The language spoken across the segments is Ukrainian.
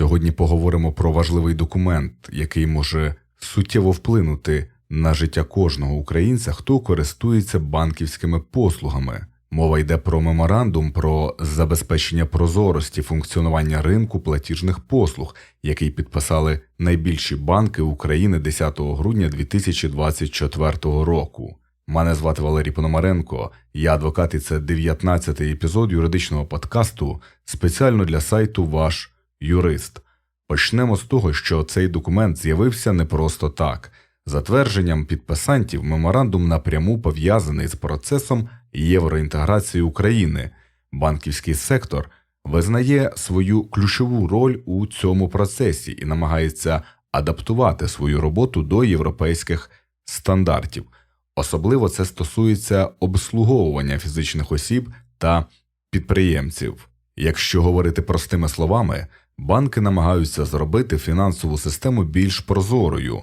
Сьогодні поговоримо про важливий документ, який може суттєво вплинути на життя кожного українця, хто користується банківськими послугами. Мова йде про меморандум про забезпечення прозорості функціонування ринку платіжних послуг, який підписали найбільші банки України 10 грудня 2024 року. Мене звати Валерій Пономаренко, я адвокат, і це 19-й епізод юридичного подкасту спеціально для сайту Ваш юрист. Почнемо з того, що цей документ з'явився не просто так. За твердженням підписантів, меморандум напряму пов'язаний з процесом євроінтеграції України. Банківський сектор визнає свою ключову роль у цьому процесі і намагається адаптувати свою роботу до європейських стандартів. Особливо це стосується обслуговування фізичних осіб та підприємців. Якщо говорити простими словами, банки намагаються зробити фінансову систему більш прозорою.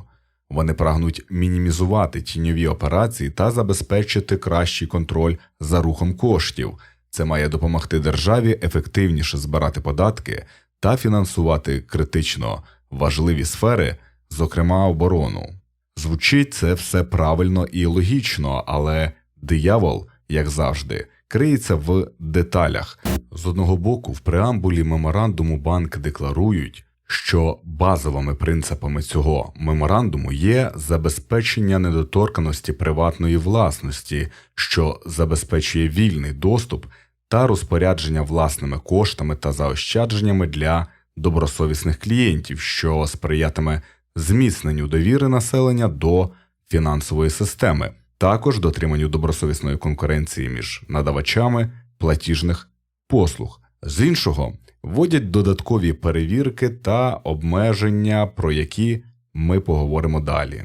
Вони прагнуть мінімізувати тіньові операції та забезпечити кращий контроль за рухом коштів. Це має допомогти державі ефективніше збирати податки та фінансувати критично важливі сфери, зокрема оборону. Звучить це все правильно і логічно, але диявол, як завжди, криється в деталях. З одного боку, в преамбулі меморандуму банк декларують, що базовими принципами цього меморандуму є забезпечення недоторканості приватної власності, що забезпечує вільний доступ та розпорядження власними коштами та заощадженнями для добросовісних клієнтів, що сприятиме зміцненню довіри населення до фінансової системи, також дотриманню добросовісної конкуренції між надавачами платіжних послуг. З іншого вводять додаткові перевірки та обмеження, про які ми поговоримо далі.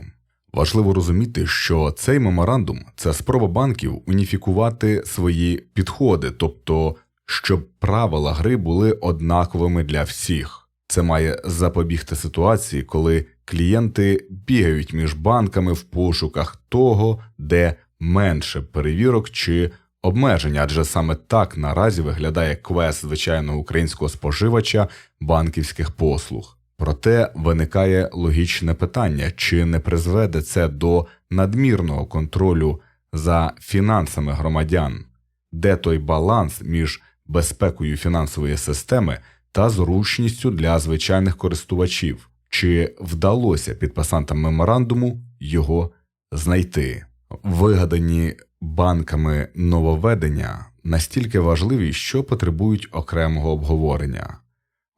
Важливо розуміти, що цей меморандум це спроба банків уніфікувати свої підходи, тобто щоб правила гри були однаковими для всіх. Це має запобігти ситуації, коли клієнти бігають між банками в пошуках того, де менше перевірок чи обмеження, адже саме так наразі виглядає квест звичайного українського споживача банківських послуг. Проте виникає логічне питання, чи не призведе це до надмірного контролю за фінансами громадян, де той баланс між безпекою фінансової системи та зручністю для звичайних користувачів, чи вдалося підписантам меморандуму його знайти. Вигадані банками нововведення настільки важливі, що потребують окремого обговорення.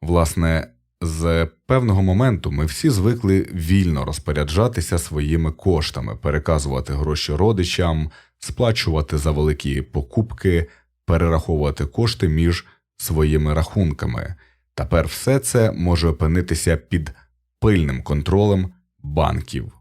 Власне, з певного моменту ми всі звикли вільно розпоряджатися своїми коштами, переказувати гроші родичам, сплачувати за великі покупки, перераховувати кошти між своїми рахунками. Тепер все це може опинитися під пильним контролем банків.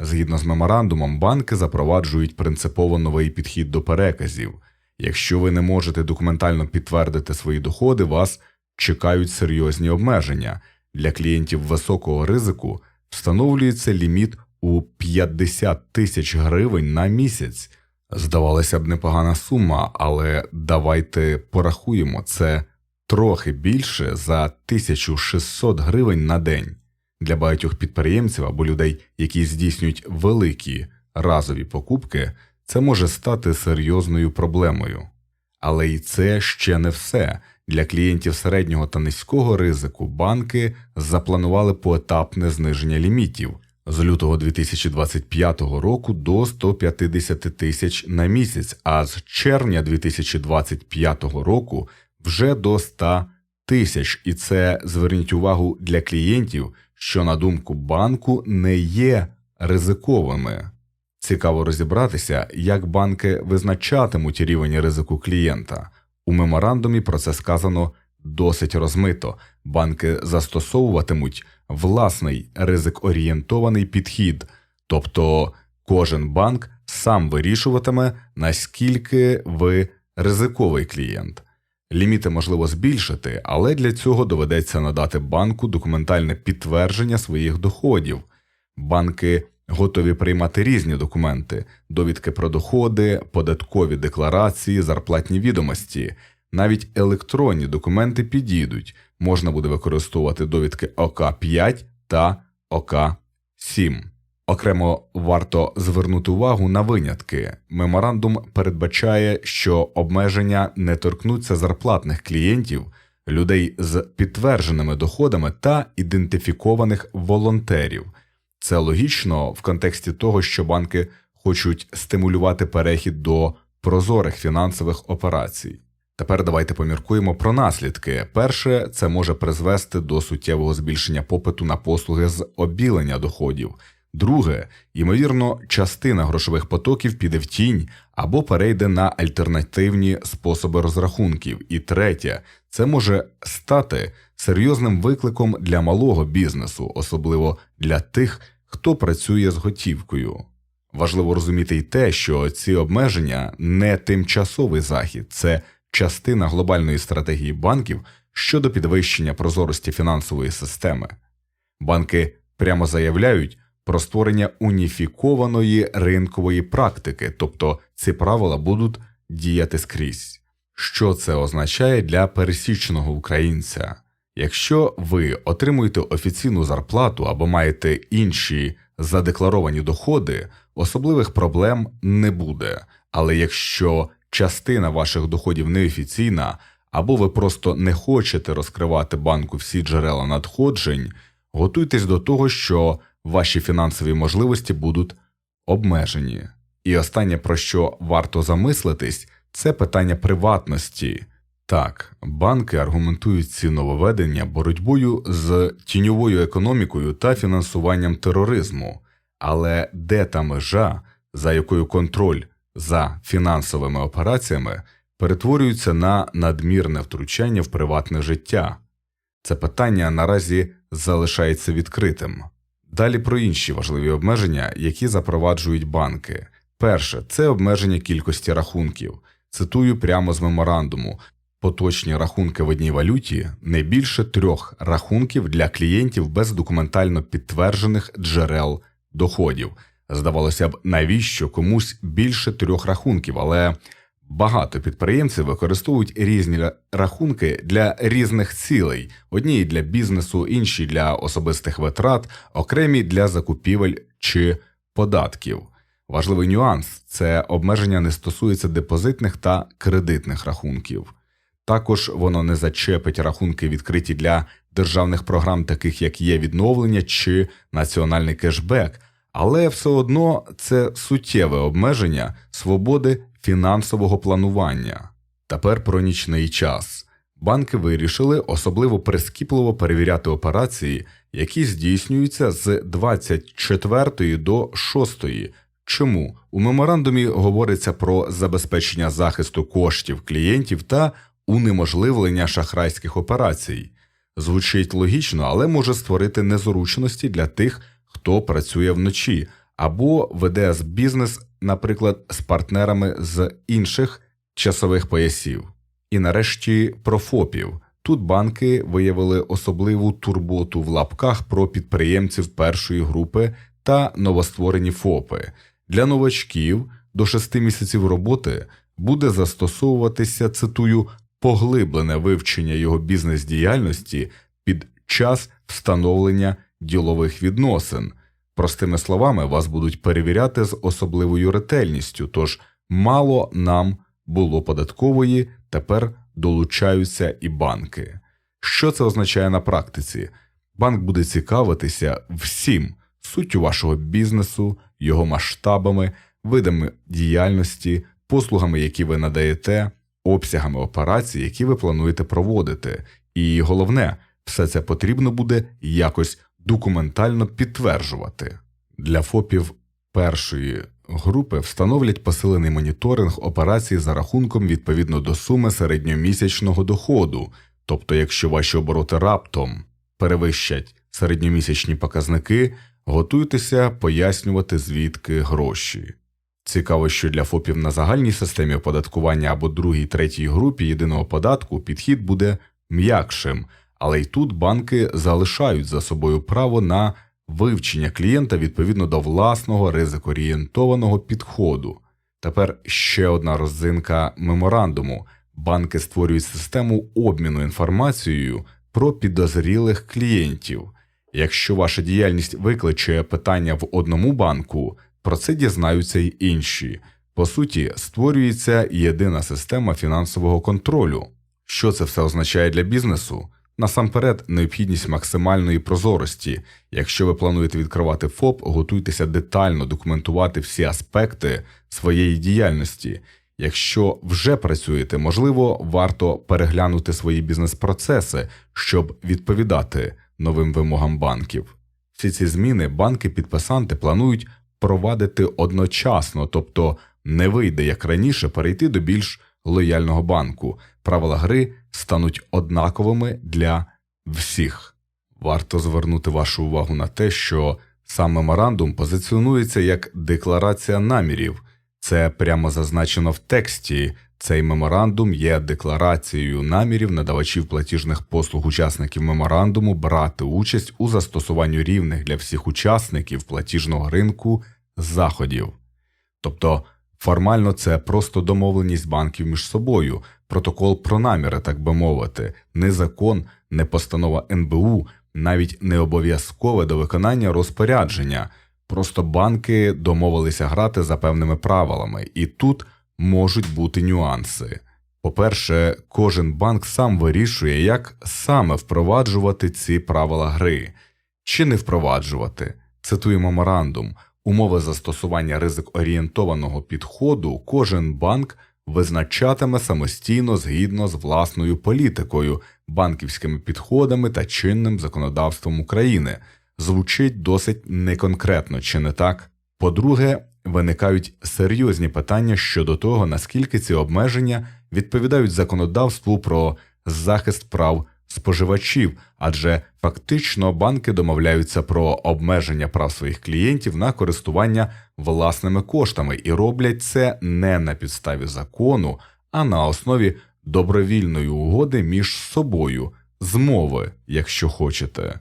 Згідно з меморандумом, банки запроваджують принципово новий підхід до переказів. Якщо ви не можете документально підтвердити свої доходи, вас чекають серйозні обмеження. Для клієнтів високого ризику встановлюється ліміт у 50 тисяч гривень на місяць. Здавалося б, непогана сума, але давайте порахуємо це трохи більше за 1600 гривень на день. Для багатьох підприємців або людей, які здійснюють великі разові покупки, це може стати серйозною проблемою. Але і це ще не все. Для клієнтів середнього та низького ризику банки запланували поетапне зниження лімітів з лютого 2025 року до 150 тисяч на місяць, а з червня 2025 року вже до 100 тисяч. І це зверніть увагу для клієнтів, що на думку банку не є ризиковими. Цікаво розібратися, як банки визначатимуть рівень ризику клієнта. У меморандумі про це сказано досить розмито. Банки застосовуватимуть власний ризик орієнтований підхід, тобто кожен банк сам вирішуватиме, наскільки ви ризиковий клієнт. Ліміти можливо збільшити, але для цього доведеться надати банку документальне підтвердження своїх доходів. Банки готові приймати різні документи: довідки про доходи, податкові декларації, зарплатні відомості. Навіть електронні документи підійдуть. Можна буде використовувати довідки ОК5 та ОК7. Окремо варто звернути увагу на винятки. Меморандум передбачає, що обмеження не торкнуться зарплатних клієнтів, людей з підтвердженими доходами та ідентифікованих волонтерів. Це логічно в контексті того, що банки хочуть стимулювати перехід до прозорих фінансових операцій. Тепер давайте поміркуємо про наслідки. Перше, це може призвести до суттєвого збільшення попиту на послуги з обілення доходів. Друге, ймовірно, частина грошових потоків піде в тінь або перейде на альтернативні способи розрахунків. І третє, це може стати серйозним викликом для малого бізнесу, особливо для тих, хто працює з готівкою. Важливо розуміти й те, що ці обмеження не тимчасовий захід, це частина глобальної стратегії банків щодо підвищення прозорості фінансової системи. Банки прямо заявляють про створення уніфікованої ринкової практики, тобто ці правила будуть діяти скрізь. Що це означає для пересічного українця? Якщо ви отримуєте офіційну зарплату або маєте інші задекларовані доходи, особливих проблем не буде. Але якщо частина ваших доходів неофіційна, або ви просто не хочете розкривати банку всі джерела надходжень, готуйтесь до того, що ваші фінансові можливості будуть обмежені. І останнє, про що варто замислитись, це питання приватності. Так, банки аргументують ці нововведення боротьбою з тіньовою економікою та фінансуванням тероризму, але де та межа, за якою контроль за фінансовими операціями перетворюється на надмірне втручання в приватне життя? Це питання наразі залишається відкритим. Далі про інші важливі обмеження, які запроваджують банки. Перше це обмеження кількості рахунків. Цитую прямо з меморандуму. Поточні рахунки в одній валюті не більше трьох рахунків для клієнтів без документально підтверджених джерел доходів. Здавалося б, навіщо комусь більше трьох рахунків, але багато підприємців використовують різні рахунки для різних цілей: одні для бізнесу, інші для особистих витрат, окремі для закупівель чи податків. Важливий нюанс це обмеження не стосується депозитних та кредитних рахунків. Також воно не зачепить рахунки, відкриті для державних програм, таких як є відновлення чи національний кешбек, але все одно це суттєве обмеження свободи фінансового планування. Тепер про нічний час. Банки вирішили особливо прискіпливо перевіряти операції, які здійснюються з 24 до 6. Чому у меморандумі говориться про забезпечення захисту коштів клієнтів та унеможливлення шахрайських операцій? Звучить логічно, але може створити незручності для тих, хто працює вночі, або веде бізнес, наприклад, з партнерами з інших часових поясів. І нарешті про ФОПів. Тут банки виявили особливу турботу в лапках про підприємців першої групи та новостворені ФОПи. Для новачків до шести місяців роботи буде застосовуватися цитую поглиблене вивчення його бізнес-діяльності під час встановлення ділових відносин. Простими словами, вас будуть перевіряти з особливою ретельністю, тож мало нам було податкової, тепер долучаються і банки. Що це означає на практиці? Банк буде цікавитися всім суттю вашого бізнесу, його масштабами, видами діяльності, послугами, які ви надаєте, обсягами операцій, які ви плануєте проводити. І головне, все це потрібно буде якось документально підтверджувати. Для ФОПів першої групи встановлять посилений моніторинг операцій за рахунком відповідно до суми середньомісячного доходу, тобто, якщо ваші обороти раптом перевищать середньомісячні показники, готуйтеся пояснювати звідки гроші. Цікаво, що для ФОПів на загальній системі оподаткування або другій третій групі єдиного податку підхід буде м'якшим, але й тут банки залишають за собою право на вивчення клієнта відповідно до власного ризикорієнтованого підходу. Тепер ще одна роззинка меморандуму. банки створюють систему обміну інформацією про підозрілих клієнтів. Якщо ваша діяльність викличе питання в одному банку, про це дізнаються й інші. По суті, створюється єдина система фінансового контролю. Що це все означає для бізнесу? Насамперед, необхідність максимальної прозорості. Якщо ви плануєте відкривати ФОП, готуйтеся детально документувати всі аспекти своєї діяльності. Якщо вже працюєте, можливо, варто переглянути свої бізнес-процеси, щоб відповідати новим вимогам банків. Всі ці зміни банки-підписанти планують провадити одночасно, тобто не вийде як раніше перейти до більш лояльного банку. Правила гри стануть однаковими для всіх. Варто звернути вашу увагу на те, що сам меморандум позиціонується як декларація намірів. Це прямо зазначено в тексті. Цей меморандум є декларацією намірів надавачів платіжних послуг учасників меморандуму брати участь у застосуванню рівних для всіх учасників платіжного ринку заходів. Тобто формально це просто домовленість банків між собою, протокол про наміри, так би мовити, не закон, не постанова НБУ, навіть не обов'язкове до виконання розпорядження. Просто банки домовилися грати за певними правилами, і тут можуть бути нюанси. По-перше, кожен банк сам вирішує, як саме впроваджувати ці правила гри, чи не впроваджувати. Цитує меморандум, умови застосування ризик орієнтованого підходу кожен банк визначатиме самостійно згідно з власною політикою, банківськими підходами та чинним законодавством України. Звучить досить неконкретно, чи не так? По-друге, виникають серйозні питання щодо того, наскільки ці обмеження відповідають законодавству про захист прав споживачів, адже фактично банки домовляються про обмеження прав своїх клієнтів на користування власними коштами і роблять це не на підставі закону, а на основі добровільної угоди між собою, змови, якщо хочете.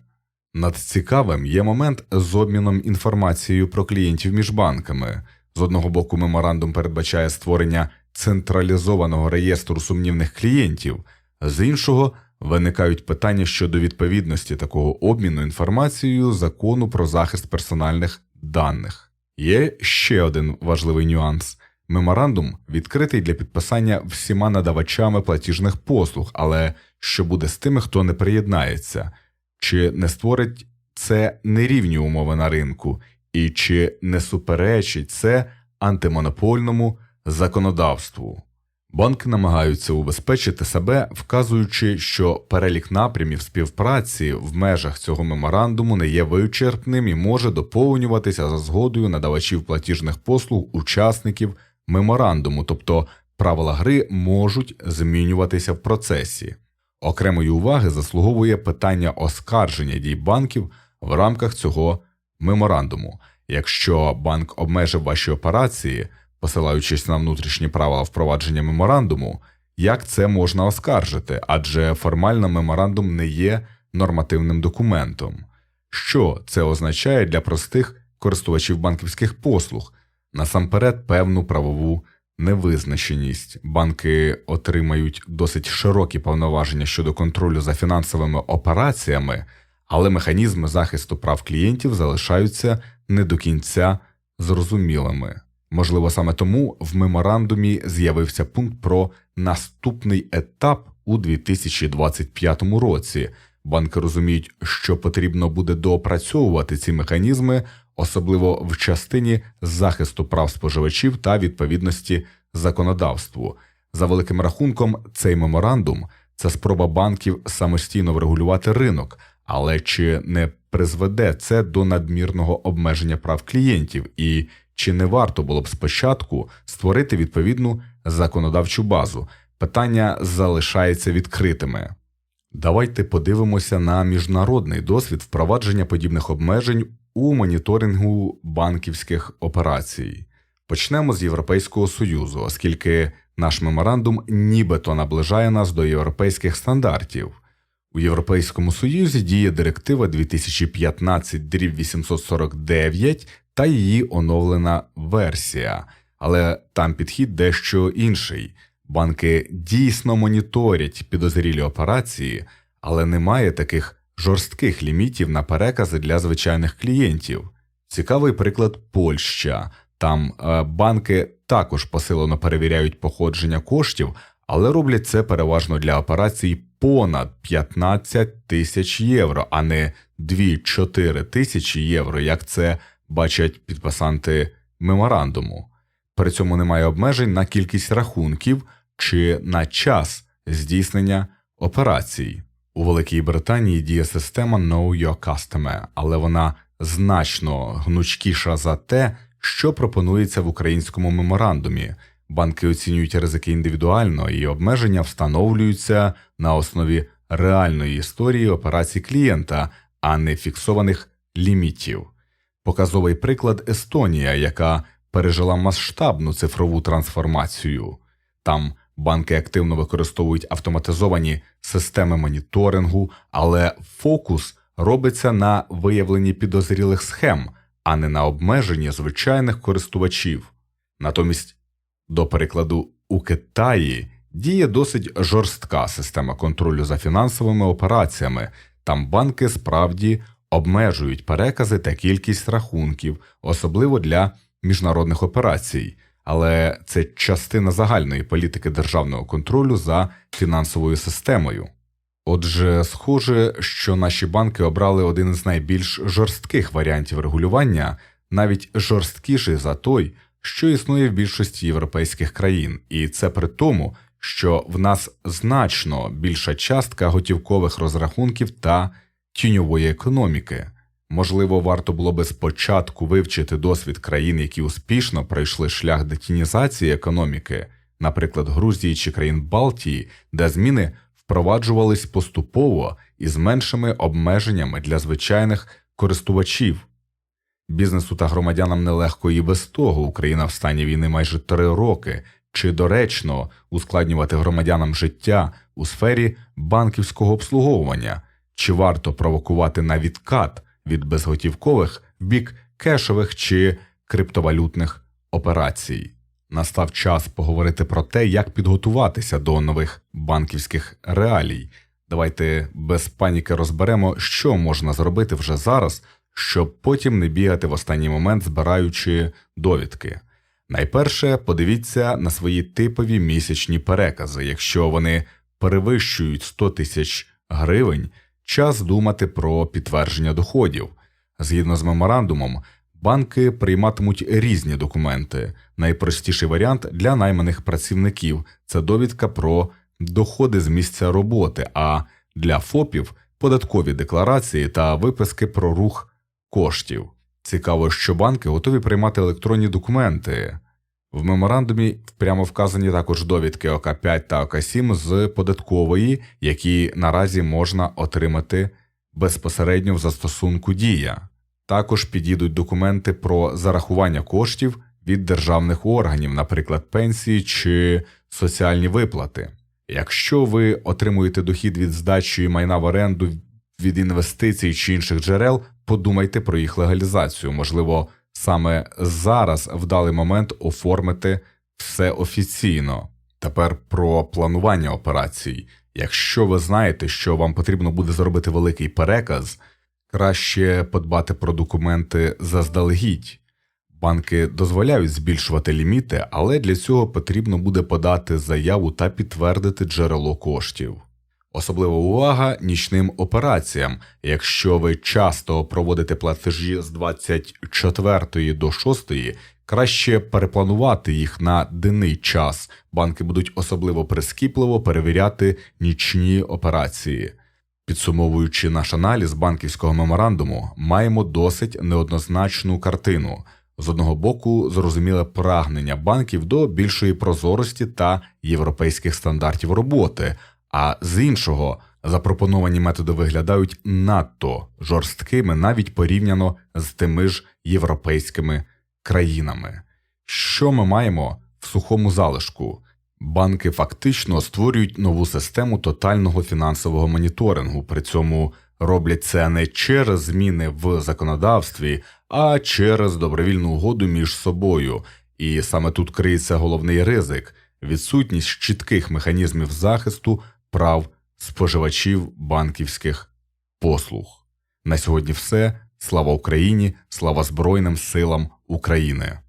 Надцікавим є момент з обміном інформацією про клієнтів між банками. З одного боку, меморандум передбачає створення централізованого реєстру сумнівних клієнтів, з іншого виникають питання щодо відповідності такого обміну інформацією закону про захист персональних даних. Є ще один важливий нюанс. Меморандум відкритий для підписання всіма надавачами платіжних послуг, але що буде з тими, хто не приєднається, чи не створить це нерівні умови на ринку, і чи не суперечить це антимонопольному законодавству. Банки намагаються убезпечити себе, вказуючи, що перелік напрямів співпраці в межах цього меморандуму не є вичерпним і може доповнюватися за згодою надавачів платіжних послуг учасників меморандуму, тобто правила гри можуть змінюватися в процесі. Окремої уваги заслуговує питання оскарження дій банків в рамках цього меморандуму. Якщо банк обмежив ваші операції, посилаючись на внутрішні правила впровадження меморандуму, як це можна оскаржити, адже формально меморандум не є нормативним документом. Що це означає для простих користувачів банківських послуг, насамперед певну правову невизначеність. Банки отримають досить широкі повноваження щодо контролю за фінансовими операціями, але механізми захисту прав клієнтів залишаються не до кінця зрозумілими. Можливо, саме тому в меморандумі з'явився пункт про наступний етап у 2025 році. Банки розуміють, що потрібно буде доопрацьовувати ці механізми, особливо в частині захисту прав споживачів та відповідності законодавству. За великим рахунком, цей меморандум це спроба банків самостійно врегулювати ринок, але чи не призведе це до надмірного обмеження прав клієнтів і чи не варто було б спочатку створити відповідну законодавчу базу? Питання залишається відкритими. Давайте подивимося на міжнародний досвід впровадження подібних обмежень у моніторингу банківських операцій. Почнемо з Європейського Союзу, оскільки наш меморандум нібито наближає нас до європейських стандартів. У Європейському Союзі діє директива 2015-849 та її оновлена версія, але там підхід дещо інший. Банки дійсно моніторять підозрілі операції, але немає таких жорстких лімітів на перекази для звичайних клієнтів. Цікавий приклад Польща. Там е, банки також посилено перевіряють походження коштів, але роблять це переважно для операцій понад 15 тисяч євро, а не 2-4 тисячі євро, як це бачать підписанти меморандуму. При цьому немає обмежень на кількість рахунків чи на час здійснення операцій. У Великій Британії діє система Know Your Customer, але вона значно гнучкіша за те, що пропонується в українському меморандумі. Банки оцінюють ризики індивідуально і обмеження встановлюються на основі реальної історії операцій клієнта, а не фіксованих лімітів. Показовий приклад Естонія, яка пережила масштабну цифрову трансформацію. Там банки активно використовують автоматизовані системи моніторингу, але фокус робиться на виявленні підозрілих схем, а не на обмеженні звичайних користувачів. Натомість, до прикладу, у Китаї діє досить жорстка система контролю за фінансовими операціями. Там банки справді обмежують перекази та кількість рахунків, особливо для міжнародних операцій, але це частина загальної політики державного контролю за фінансовою системою. Отже, схоже, що наші банки обрали один із найбільш жорстких варіантів регулювання, навіть жорсткіший за той, що існує в більшості європейських країн, і це при тому, що в нас значно більша частка готівкових розрахунків та тіньової економіки. Можливо, варто було би спочатку вивчити досвід країн, які успішно пройшли шлях детінізації економіки, наприклад, Грузії чи країн Балтії, де зміни впроваджувались поступово і з меншими обмеженнями для звичайних користувачів. Бізнесу та громадянам нелегко і без того Україна в стані війни майже три роки. Чи доречно ускладнювати громадянам життя у сфері банківського обслуговування, чи варто провокувати на відкат від безготівкових в бік кешових чи криптовалютних операцій? Настав час поговорити про те, як підготуватися до нових банківських реалій. Давайте без паніки розберемо, що можна зробити вже зараз, щоб потім не бігати в останній момент, збираючи довідки. Найперше подивіться на свої типові місячні перекази. Якщо вони перевищують 100 тисяч гривень, час думати про підтвердження доходів. Згідно з меморандумом, банки прийматимуть різні документи. Найпростіший варіант для найманих працівників це довідка про доходи з місця роботи, а для ФОПів податкові декларації та виписки про рух коштів. Цікаво, що банки готові приймати електронні документи. В меморандумі прямо вказані також довідки ОК5 та ОК7 з податкової, які наразі можна отримати безпосередньо в застосунку Дія. Також підійдуть документи про зарахування коштів від державних органів, наприклад, пенсії чи соціальні виплати. Якщо ви отримуєте дохід від здачі майна в оренду від інвестицій чи інших джерел, подумайте про їх легалізацію. Можливо, саме зараз вдалий момент оформити все офіційно. Тепер про планування операцій. Якщо ви знаєте, що вам потрібно буде зробити великий переказ, краще подбати про документи заздалегідь. Банки дозволяють збільшувати ліміти, але для цього потрібно буде подати заяву та підтвердити джерело коштів. Особлива увага нічним операціям. Якщо ви часто проводите платежі з 24 до 6, краще перепланувати їх на денний час. Банки будуть особливо прискіпливо перевіряти нічні операції. Підсумовуючи наш аналіз банківського меморандуму, маємо досить неоднозначну картину. З одного боку, зрозуміле прагнення банків до більшої прозорості та європейських стандартів роботи, а з іншого, запропоновані методи виглядають надто жорсткими навіть порівняно з тими ж європейськими країнами. Що ми маємо в сухому залишку? Банки фактично створюють нову систему тотального фінансового моніторингу, при цьому роблять це не через зміни в законодавстві, а через добровільну угоду між собою. І саме тут криється головний ризик. відсутність чітких механізмів захисту прав споживачів банківських послуг. На сьогодні все. Слава Україні, слава Збройним силам України.